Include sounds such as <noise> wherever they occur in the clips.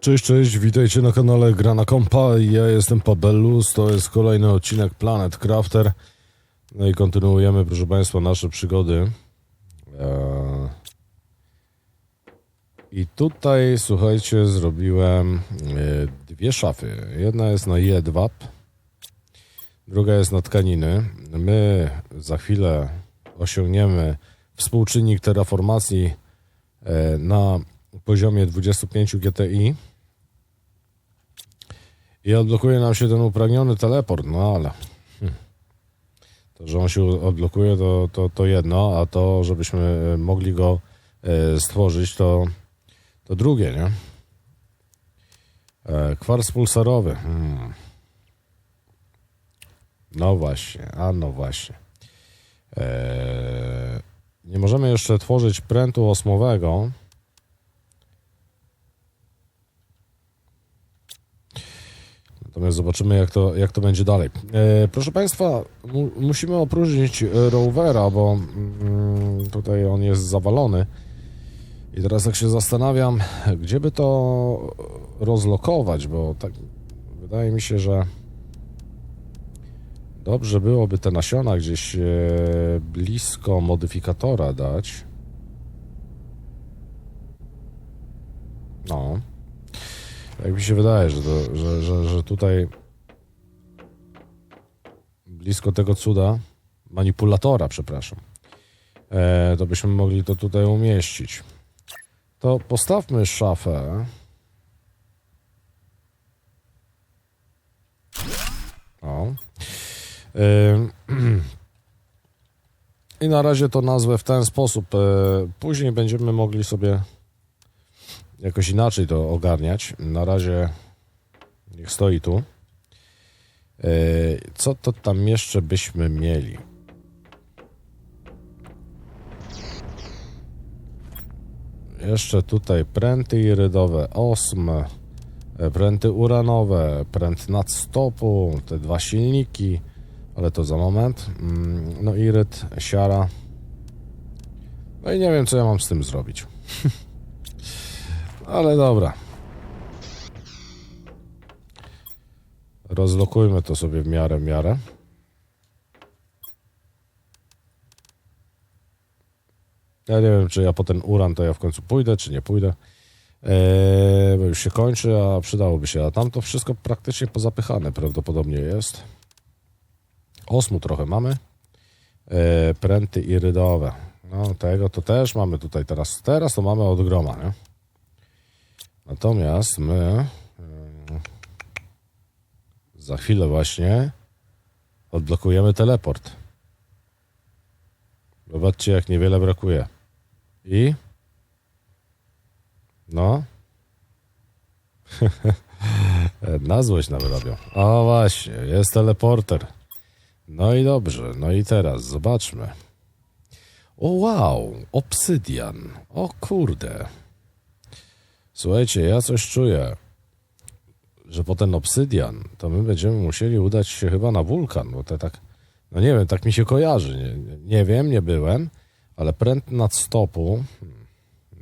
Cześć, cześć, witajcie na kanale Gra na Kompa. Ja jestem Pabellus, to jest kolejny odcinek Planet Crafter. No i kontynuujemy, proszę Państwa, nasze przygody. Eee... I tutaj, słuchajcie, zrobiłem e, dwie szafy. Jedna jest na jedwab, druga jest na tkaniny. My za chwilę osiągniemy współczynnik terraformacji e, na poziomie 25 GTI i odblokuje nam się ten upragniony teleport, no ale hmm. to, że on się odblokuje to, to, to jedno, a to, żebyśmy mogli go e, stworzyć, to, to drugie, nie? E, kwarc pulsarowy. Hmm. No właśnie, a no właśnie. E, nie możemy jeszcze tworzyć prętu osmowego, Zobaczymy, jak to, jak to będzie dalej. E, proszę Państwa, mu, musimy opróżnić rowera, bo mm, tutaj on jest zawalony. I teraz jak się zastanawiam, gdzie by to rozlokować, bo tak wydaje mi się, że dobrze byłoby te nasiona gdzieś e, blisko modyfikatora dać. No. Tak mi się wydaje, że, to, że, że, że tutaj blisko tego cuda, manipulatora, przepraszam, e, to byśmy mogli to tutaj umieścić. To postawmy szafę. O. E, <clears throat> I na razie to nazwę w ten sposób. E, później będziemy mogli sobie jakoś inaczej to ogarniać. Na razie niech stoi tu. E, co to tam jeszcze byśmy mieli? Jeszcze tutaj pręty irydowe, osm, e, pręty uranowe, pręt nadstopu, te dwa silniki, ale to za moment. Mm, no iryd, siara. No i nie wiem, co ja mam z tym zrobić. <laughs> Ale dobra. Rozlokujmy to sobie w miarę, w miarę. Ja nie wiem, czy ja po ten uran to ja w końcu pójdę, czy nie pójdę. Eee, bo już się kończy, a przydałoby się. A tam to wszystko praktycznie pozapychane prawdopodobnie jest. Osmu trochę mamy. Eee, pręty irydowe. No tego to też mamy tutaj teraz. Teraz to mamy od groma, nie? Natomiast my za chwilę właśnie odblokujemy teleport. Zobaczcie, jak niewiele brakuje. I? No? <laughs> Na złość nawet robią. O właśnie, jest teleporter. No i dobrze, no i teraz zobaczmy. O wow, obsydian. O kurde. Słuchajcie, ja coś czuję, że po ten obsydian to my będziemy musieli udać się chyba na wulkan, bo to tak, no nie wiem, tak mi się kojarzy. Nie, nie wiem, nie byłem, ale pręt nad stopu. Hmm,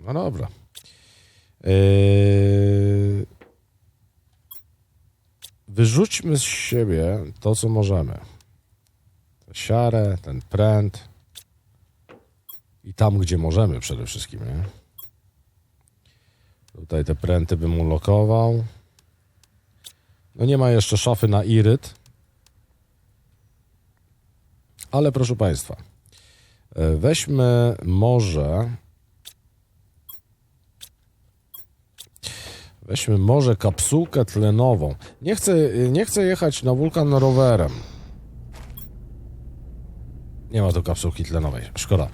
no dobra. Yy... Wyrzućmy z siebie to, co możemy. Siarę, ten pręt. I tam, gdzie możemy przede wszystkim, nie? Tutaj te pręty bym ulokował. No nie ma jeszcze szafy na iryt. Ale proszę Państwa, e, weźmy może... Weźmy może kapsułkę tlenową. Nie chcę, nie chcę jechać na wulkan rowerem. Nie ma tu kapsułki tlenowej, szkoda.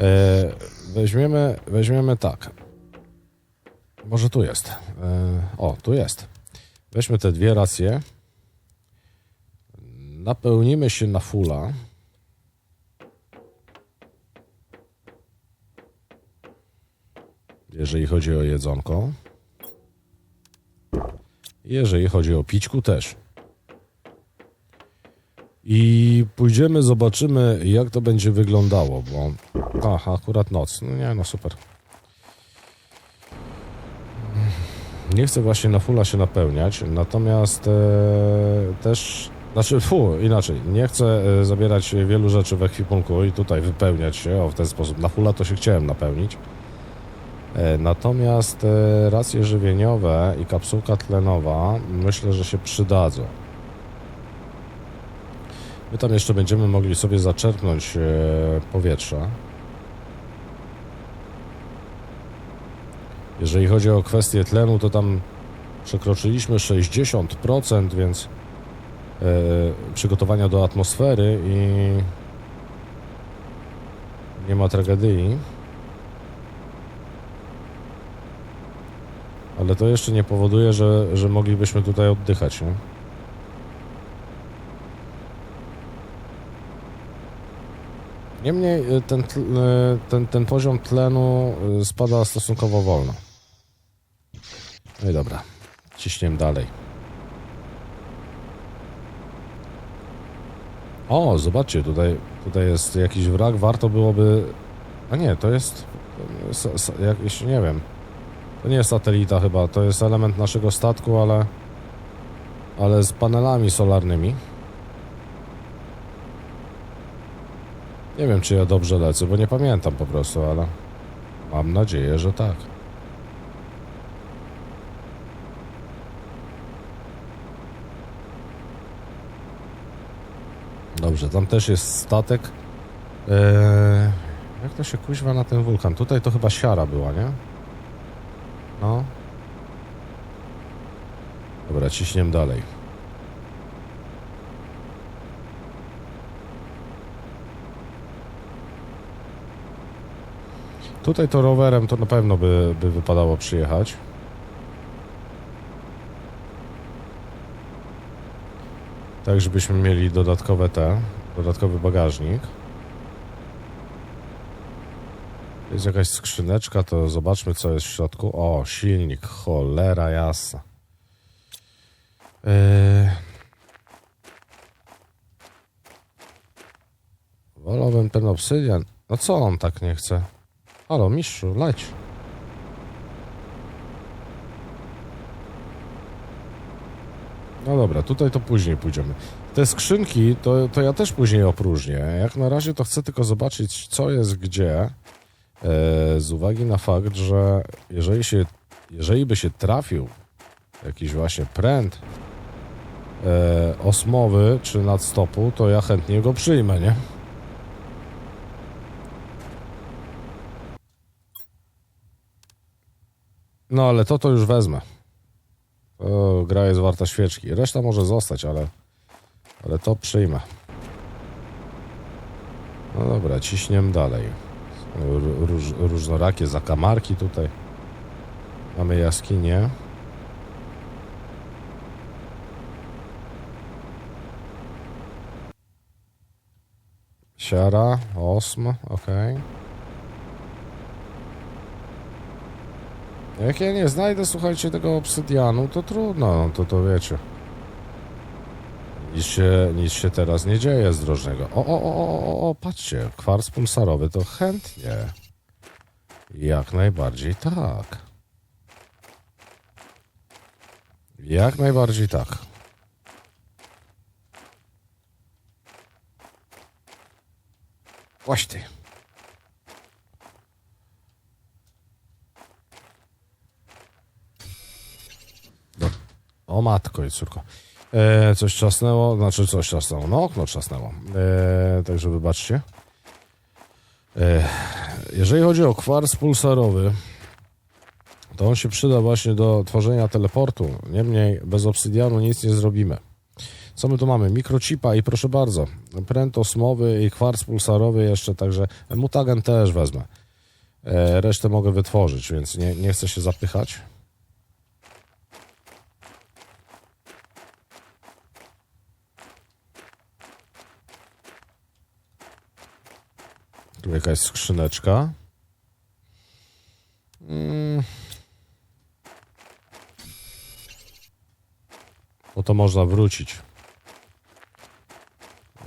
E, weźmiemy, weźmiemy tak. Może tu jest. E, o, tu jest. Weźmy te dwie racje. Napełnimy się na fula. Jeżeli chodzi o jedzonko. Jeżeli chodzi o pićku też. I pójdziemy, zobaczymy, jak to będzie wyglądało, bo... Aha, akurat noc. No nie, no super. Nie chcę właśnie na fulla się napełniać, natomiast e, też, znaczy, fu, inaczej, nie chcę e, zabierać wielu rzeczy w ekwipunku i tutaj wypełniać się, o w ten sposób. Na fulla to się chciałem napełnić. E, natomiast racje żywieniowe i kapsułka tlenowa myślę, że się przydadzą. My tam jeszcze będziemy mogli sobie zaczerpnąć powietrza. Jeżeli chodzi o kwestię tlenu, to tam przekroczyliśmy 60%, więc e, przygotowania do atmosfery i nie ma tragedii. Ale to jeszcze nie powoduje, że, że moglibyśmy tutaj oddychać. Nie? Niemniej y, ten, y, ten, ten poziom tlenu spada stosunkowo wolno. No i dobra, ciśniemy dalej. O, zobaczcie, tutaj, tutaj jest jakiś wrak, warto byłoby... A nie, to jest... sa- sa- Jakiś, nie wiem. To nie jest satelita chyba, to jest element naszego statku, ale... Ale z panelami solarnymi. Nie wiem, czy ja dobrze lecę, bo nie pamiętam po prostu, ale mam nadzieję, że tak. Dobrze, tam też jest statek. Eee, jak to się kuźwa na ten wulkan? Tutaj to chyba siara była, nie? No. Dobra, ciśniem dalej. Tutaj to rowerem to na pewno by, by wypadało przyjechać. Tak, żebyśmy mieli dodatkowe te, dodatkowy bagażnik. Jest jakaś skrzyneczka, to zobaczmy co jest w środku. O, silnik, cholera jasna. Yy... Wolałbym ten obsydian. No co on tak nie chce? Halo, mistrzu, leć. No dobra, tutaj to później pójdziemy. Te skrzynki, to, to ja też później opróżnię. Jak na razie to chcę tylko zobaczyć, co jest gdzie. E, z uwagi na fakt, że jeżeli się, jeżeli by się trafił jakiś właśnie pręt e, osmowy czy nadstopu, to ja chętnie go przyjmę, nie? No ale to to już wezmę. To gra jest warta świeczki. Reszta może zostać, ale, ale to przyjmę. No dobra, ciśniem dalej. Róż, różnorakie zakamarki tutaj. Mamy jaskinię. Siara, osm, okej. Jak ja nie znajdę, słuchajcie, tego obsydianu, to trudno, no to to wiecie. Nic się, nic się teraz nie dzieje. O, o, o, o, o, o, patrzcie, kwarc pulsarowy to chętnie. Jak najbardziej tak. Jak najbardziej tak. Właśnie. O matko i córko. E, coś czasnęło, znaczy coś czasnęło. No okno czasnęło. E, także wybaczcie. E, jeżeli chodzi o kwarc pulsarowy, to on się przyda właśnie do tworzenia teleportu. Niemniej bez obsydianu nic nie zrobimy. Co my tu mamy? Mikrochipa i proszę bardzo, pręt osmowy i kwarc pulsarowy jeszcze, także mutagen też wezmę. E, resztę mogę wytworzyć, więc nie, nie chcę się zapychać. Jakaś skrzyneczka. Mm. To można wrócić.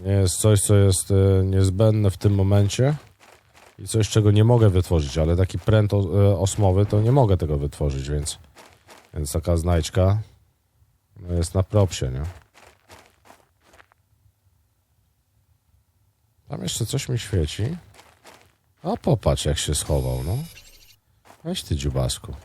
Nie jest coś, co jest e, niezbędne w tym momencie i coś, czego nie mogę wytworzyć, ale taki pręt o- e, osmowy to nie mogę tego wytworzyć, więc Więc taka znajdźka no jest na propsie, nie? Tam jeszcze coś mi świeci. A popatrz jak się schował, no. Weź ty dziubasku.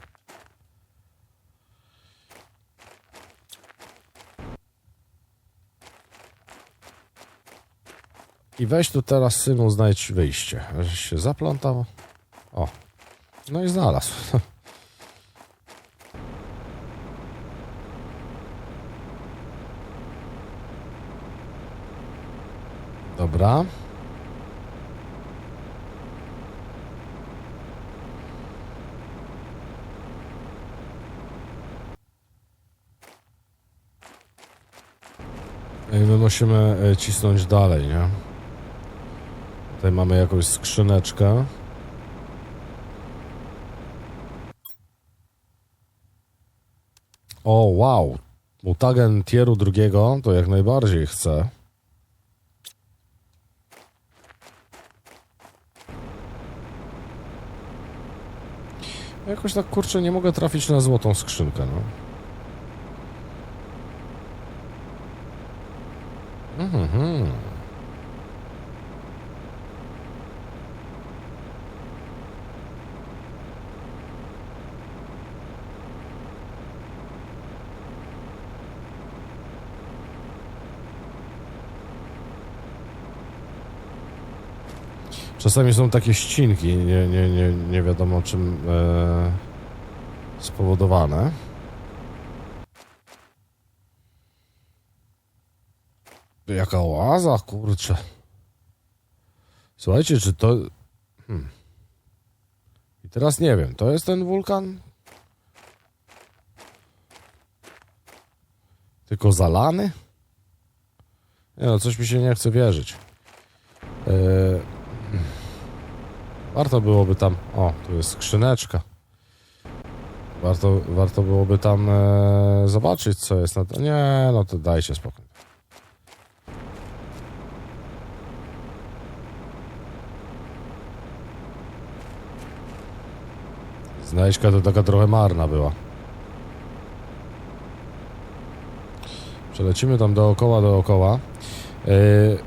I weź tu teraz, synu, znajdź wyjście. Żeś się zaplątał. O. No i znalazł. <laughs> Dobra. My musimy e, cisnąć dalej, nie? Tutaj mamy jakąś skrzyneczkę. O, wow. Mutagen tieru drugiego to jak najbardziej chcę. Jakoś tak kurczę nie mogę trafić na złotą skrzynkę, no. Mhm. Czasami są takie ścinki, nie, nie, nie, nie wiadomo czym e, spowodowane. Jaka oaza, kurczę. Słuchajcie, czy to... Hmm. I teraz nie wiem, to jest ten wulkan? Tylko zalany? Nie no, coś mi się nie chce wierzyć. Eee, warto byłoby tam... O, tu jest skrzyneczka. Warto, warto byłoby tam e, zobaczyć, co jest na to. Nie, no to dajcie spokój. Znajdźka to taka trochę marna była. Przelecimy tam dookoła, dookoła. Yy...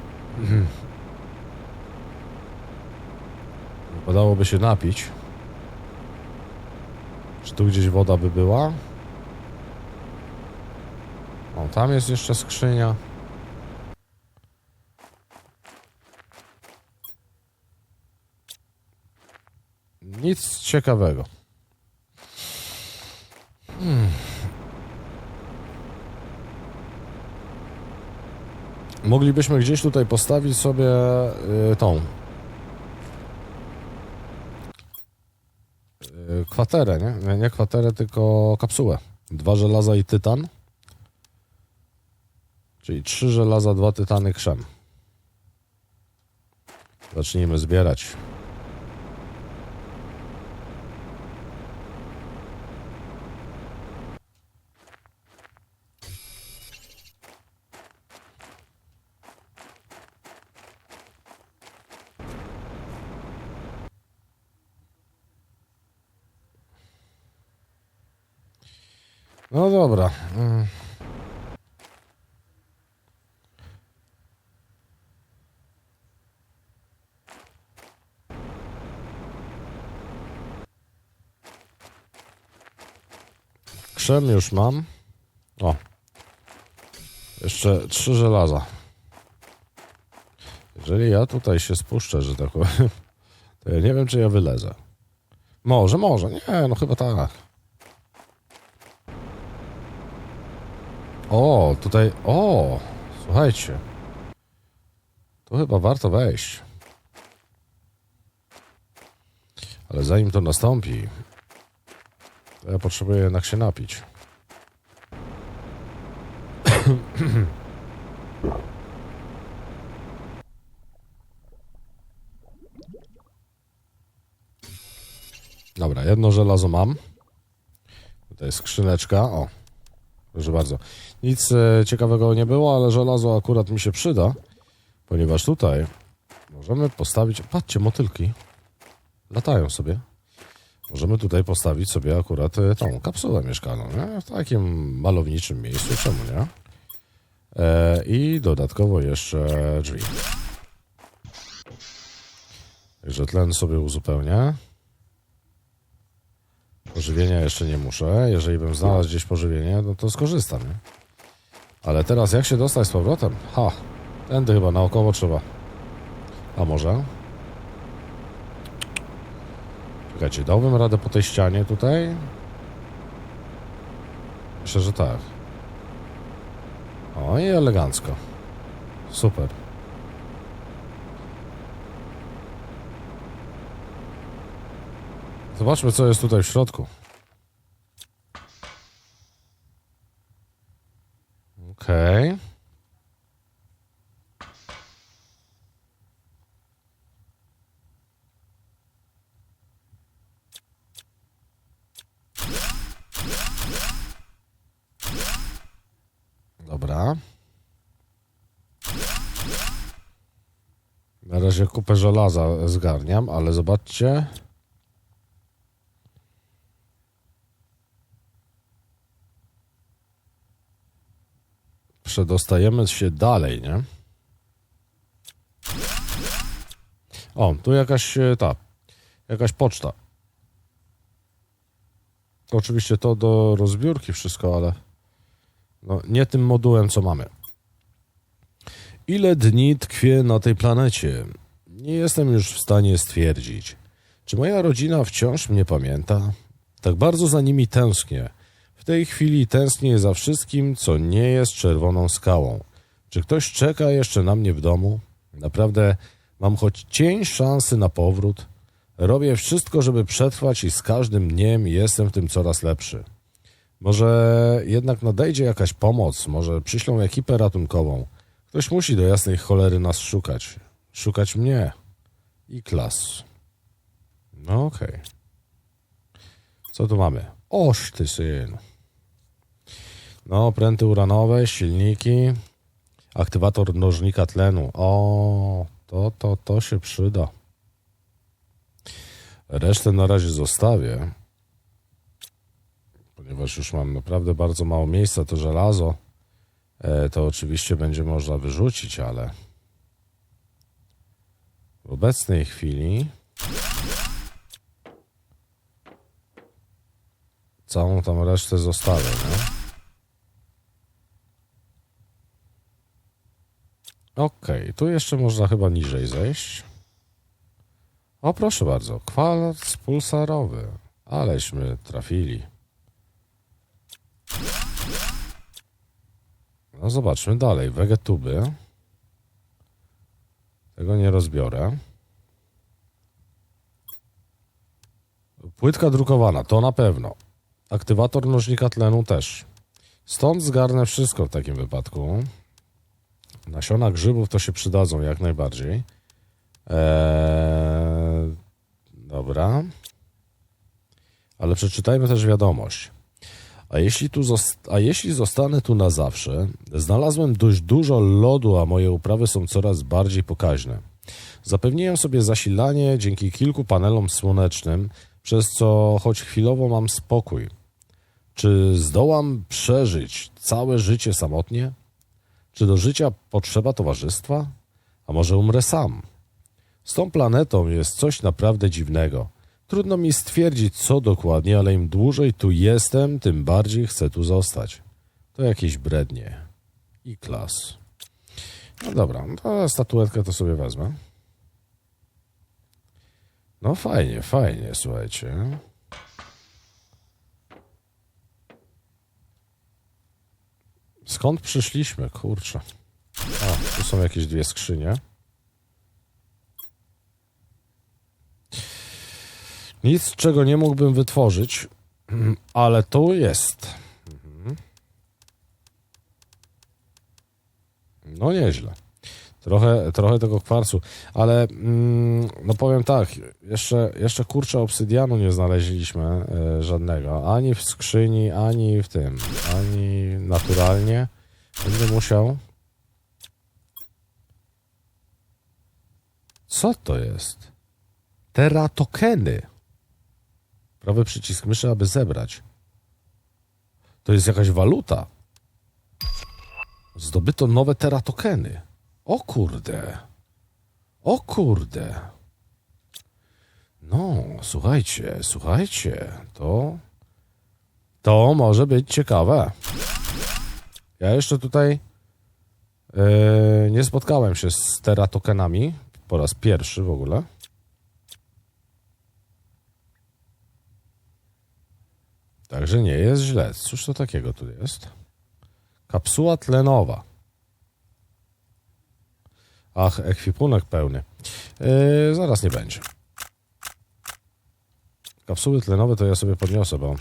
Wypadałoby się napić. Czy tu gdzieś woda by była? O, tam jest jeszcze skrzynia. Nic ciekawego. Moglibyśmy gdzieś tutaj postawić sobie y, tą y, kwaterę, nie? nie? Kwaterę, tylko kapsułę. Dwa żelaza i tytan. Czyli trzy żelaza, dwa tytany, krzem. Zacznijmy zbierać. No dobra. Mm. Krzem już mam. O. Jeszcze trzy żelaza. Jeżeli ja tutaj się spuszczę, że tak powiem, <laughs> to ja nie wiem, czy ja wylezę. Może, może. Nie, no chyba tak. O, tutaj. O, słuchajcie. Tu chyba warto wejść. Ale zanim to nastąpi, to ja potrzebuję jednak się napić. Dobra, jedno żelazo mam. Tutaj jest skrzyneczka. O, Proszę bardzo. Nic e, ciekawego nie było, ale żelazo akurat mi się przyda, ponieważ tutaj możemy postawić. Patrzcie, motylki. Latają sobie. Możemy tutaj postawić sobie akurat e, tą kapsułę mieszkalną, nie? W takim malowniczym miejscu, czemu nie? E, I dodatkowo jeszcze drzwi. Także tlen sobie uzupełnię. Pożywienia jeszcze nie muszę. Jeżeli bym znalazł gdzieś pożywienie, no to skorzystam, nie? Ale teraz jak się dostać z powrotem? Ha, tędy chyba naokoło trzeba. A może? Czekajcie, dałbym radę po tej ścianie tutaj? Myślę, że tak. O, i elegancko. Super. Zobaczmy, co jest tutaj w środku. Okej. Dobra. Na razie kupę żelaza zgarniam, ale zobaczcie. Przedostajemy się dalej, nie? O, tu jakaś e, ta, jakaś poczta. Oczywiście to do rozbiórki wszystko, ale no, nie tym modułem, co mamy. Ile dni tkwię na tej planecie? Nie jestem już w stanie stwierdzić. Czy moja rodzina wciąż mnie pamięta? Tak bardzo za nimi tęsknię. Tej chwili tęsknię za wszystkim, co nie jest czerwoną skałą. Czy ktoś czeka jeszcze na mnie w domu? Naprawdę mam choć cień szansy na powrót. Robię wszystko, żeby przetrwać i z każdym dniem jestem w tym coraz lepszy. Może jednak nadejdzie jakaś pomoc, może przyślą ekipę ratunkową. Ktoś musi do jasnej cholery nas szukać. Szukać mnie. I klas. No okej. Co tu mamy? Oż ty syn. No, pręty uranowe, silniki, aktywator mnożnika tlenu. O, to, to, to się przyda. Resztę na razie zostawię, ponieważ już mam naprawdę bardzo mało miejsca. To żelazo e, to oczywiście będzie można wyrzucić, ale w obecnej chwili całą tam resztę zostawię. Nie? Okej, tu jeszcze można chyba niżej zejść. O, proszę bardzo, kwarc pulsarowy. Aleśmy trafili. No zobaczmy dalej. Wegetuby. Tego nie rozbiorę. Płytka drukowana, to na pewno. Aktywator nożnika tlenu też. Stąd zgarnę wszystko w takim wypadku. Nasiona grzybów to się przydadzą jak najbardziej. Eee, dobra. Ale przeczytajmy też wiadomość. A jeśli, tu a jeśli zostanę tu na zawsze, znalazłem dość dużo lodu, a moje uprawy są coraz bardziej pokaźne. Zapewniłem sobie zasilanie dzięki kilku panelom słonecznym, przez co choć chwilowo mam spokój. Czy zdołam przeżyć całe życie samotnie? Czy do życia potrzeba towarzystwa? A może umrę sam? Z tą planetą jest coś naprawdę dziwnego. Trudno mi stwierdzić, co dokładnie, ale im dłużej tu jestem, tym bardziej chcę tu zostać. To jakieś brednie. I klas. No dobra, no to statuetkę to sobie wezmę. No fajnie, fajnie, słuchajcie. Skąd przyszliśmy? Kurczę. O, tu są jakieś dwie skrzynie. Nic, czego nie mógłbym wytworzyć, <clears throat> ale tu jest. Mhm. No nieźle. Trochę, trochę tego kwarcu, ale mm, no powiem tak, jeszcze, jeszcze kurczę obsydianu nie znaleźliśmy e, żadnego, ani w skrzyni, ani w tym, ani naturalnie. Będę musiał. Co to jest? Teratokeny. Prawy przycisk myszy, aby zebrać. To jest jakaś waluta. Zdobyto nowe teratokeny. O kurde. O kurde. No, słuchajcie, słuchajcie, to to może być ciekawe. Ja jeszcze tutaj e, nie spotkałem się z teratokenami po raz pierwszy w ogóle. Także nie jest źle. Cóż to takiego tu jest? Kapsuła tlenowa. Ach, ekwipunek pełny. Yy, zaraz nie będzie. Kapsuły tlenowe to ja sobie podniosę, bo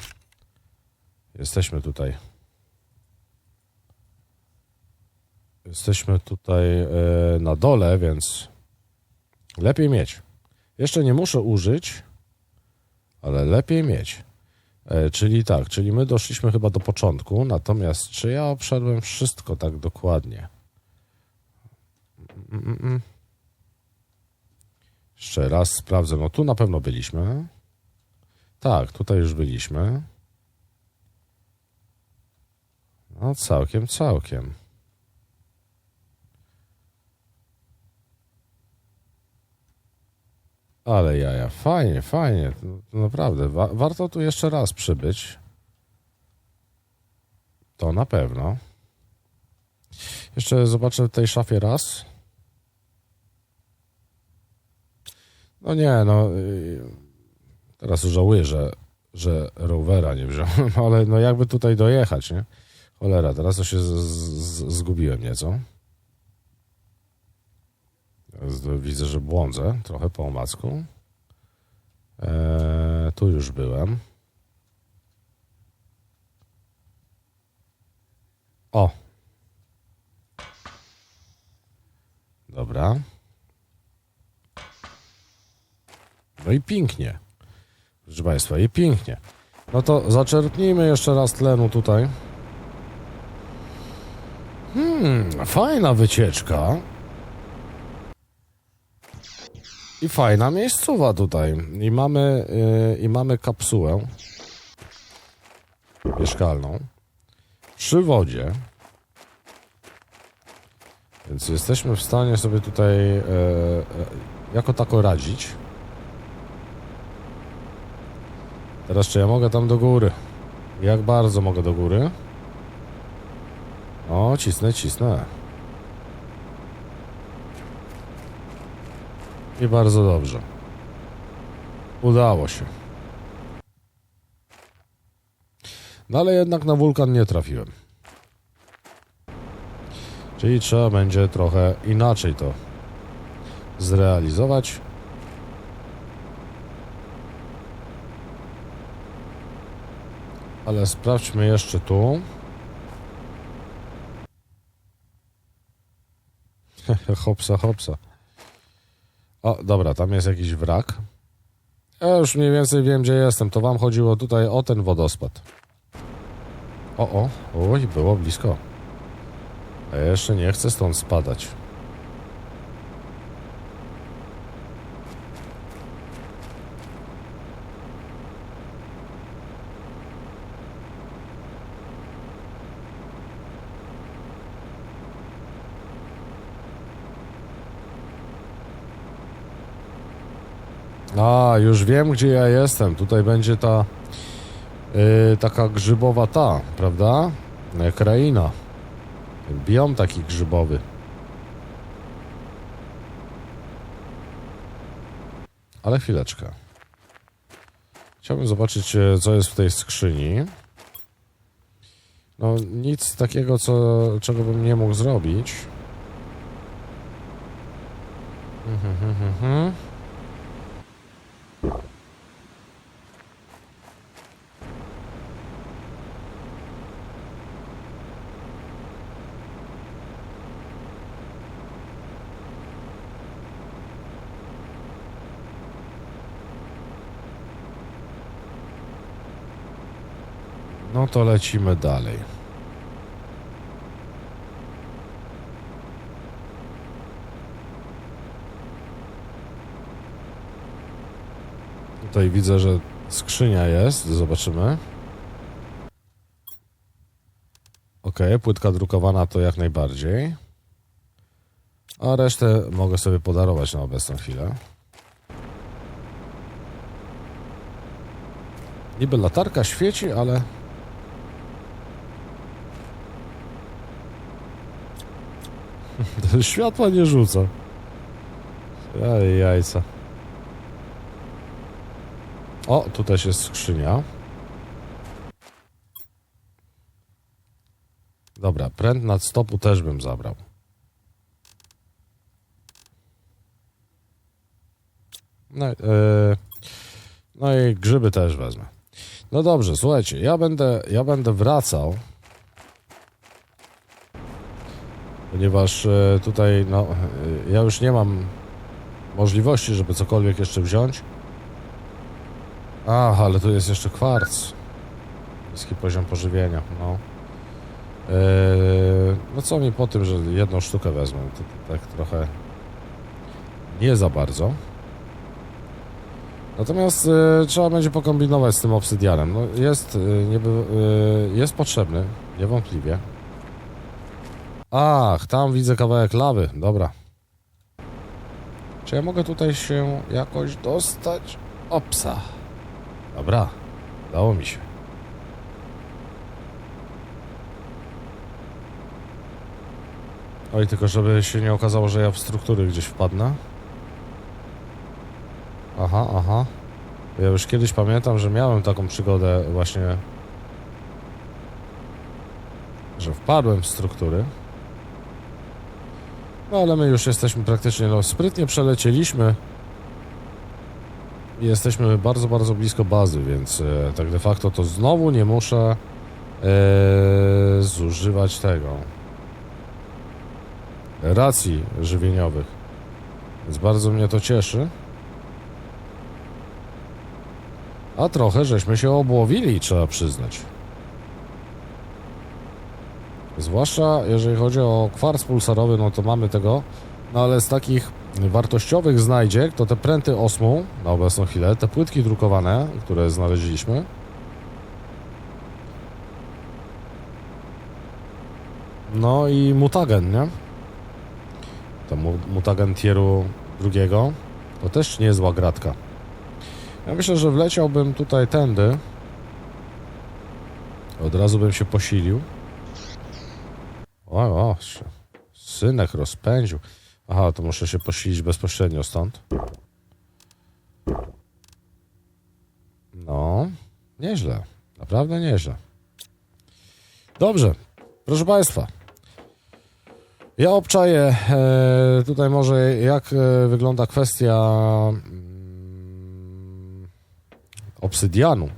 jesteśmy tutaj. Jesteśmy tutaj e, na dole, więc lepiej mieć. Jeszcze nie muszę użyć, ale lepiej mieć. E, czyli tak, czyli my doszliśmy chyba do początku, natomiast czy ja obszedłem wszystko tak dokładnie? Mm, mm, mm. Jeszcze raz sprawdzę. No tu na pewno byliśmy. Tak, tutaj już byliśmy. No całkiem, całkiem. Ale jaja, fajnie, fajnie. No, Naprawdę, wa warto tu jeszcze raz przybyć. To na pewno. Jeszcze zobaczę w tej szafie raz. No nie, no. y, Teraz żałuję, że, że rowera nie wziąłem, <laughs> ale no jakby tutaj dojechać, nie? Cholera, teraz to się z, z, zgubiłem nieco. Widzę, że błądzę trochę po omacku. Eee, tu już byłem. O. Dobra. No i pięknie. Proszę Państwa, i pięknie. No to zaczerpnijmy jeszcze raz tlenu tutaj. Hmm, fajna wycieczka. I fajna miejscowa tutaj. I mamy, yy, i mamy kapsułę mieszkalną przy wodzie. Więc jesteśmy w stanie sobie tutaj e, jako tako radzić. Teraz czy ja mogę tam do góry? Jak bardzo mogę do góry? O, cisnę, cisnę. I bardzo dobrze. Udało się. No ale jednak na wulkan nie trafiłem. Czyli trzeba będzie trochę inaczej to zrealizować. Ale sprawdźmy jeszcze tu. <laughs> hopsa, hopsa. O, dobra, tam jest jakiś wrak. Ja już mniej więcej wiem, gdzie jestem. To wam chodziło tutaj o ten wodospad. O, o, oj, było blisko. A jeszcze nie chcę stąd spadać. Już wiem, gdzie ja jestem. Tutaj będzie ta yy, taka grzybowa ta, prawda? E, Kraina. Biom taki grzybowy. Ale chwileczkę. Chciałbym zobaczyć, e, co jest w tej skrzyni. No, nic takiego, co, czego bym nie mógł zrobić. Mhm, mhm, mhm. To lecimy dalej. Tutaj widzę, że Skrzynia jest, zobaczymy. Ok, płytka drukowana to jak najbardziej. A resztę mogę sobie podarować na obecną chwilę. Niby latarka świeci, ale... <laughs> Światła nie rzuca. Ej, jajca. O, tu też jest skrzynia. Dobra, pręt nad stopu też bym zabrał. No, e, no i grzyby też wezmę. No dobrze, słuchajcie, ja będę, ja będę wracał. Ponieważ e, tutaj, no, e, ja już nie mam możliwości, żeby cokolwiek jeszcze wziąć. Ach, ale tu jest jeszcze kwarc. Niski poziom pożywienia, no. Eee, no co mi po tym, że jedną sztukę wezmę, to, to tak trochę nie za bardzo. Natomiast e, trzeba będzie pokombinować z tym obsydianem. No, jest, e, e, jest potrzebny, niewątpliwie. Ach, tam widzę kawałek lawy, dobra. Czy ja mogę tutaj się jakoś dostać? Opsa. Dobra, udało mi się. Oj, tylko żeby się nie okazało, że ja w struktury gdzieś wpadnę. Aha, aha. Ja już kiedyś pamiętam, że miałem taką przygodę właśnie, że wpadłem w struktury. No ale my już jesteśmy praktycznie, no sprytnie przelecieliśmy jesteśmy bardzo, bardzo blisko bazy, więc e, tak de facto to znowu nie muszę e, zużywać tego racji żywieniowych. Więc bardzo mnie to cieszy. A trochę żeśmy się obłowili, trzeba przyznać. Zwłaszcza jeżeli chodzi o kwarc pulsarowy, no to mamy tego. No ale z takich wartościowych znajdziek, to te pręty osmu na obecną chwilę, te płytki drukowane, które znaleźliśmy. No i mutagen, nie? To mu- mutagen tieru drugiego. To też niezła gratka. Ja myślę, że wleciałbym tutaj tędy. Od razu bym się posilił. Synek rozpędził. Aha, to muszę się posilić bezpośrednio stąd. No, nieźle. Naprawdę nieźle. Dobrze, proszę Państwa. Ja obczaję e, tutaj może jak e, wygląda kwestia mm, obsydianu.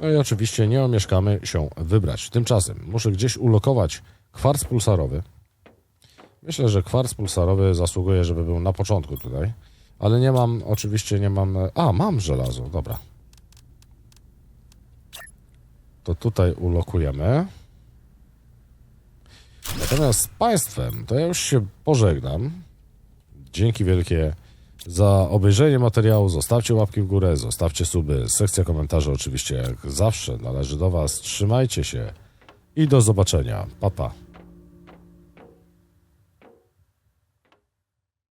No i oczywiście nie omieszkamy się wybrać. Tymczasem muszę gdzieś ulokować kwarc pulsarowy. Myślę, że kwarc pulsarowy zasługuje, żeby był na początku tutaj. Ale nie mam, oczywiście nie mam... A, mam żelazo, dobra. To tutaj ulokujemy. Natomiast z Państwem to ja już się pożegnam. Dzięki wielkie za obejrzenie materiału. Zostawcie łapki w górę, zostawcie suby. Sekcja komentarzy oczywiście jak zawsze należy do Was. Trzymajcie się i do zobaczenia. Pa, pa.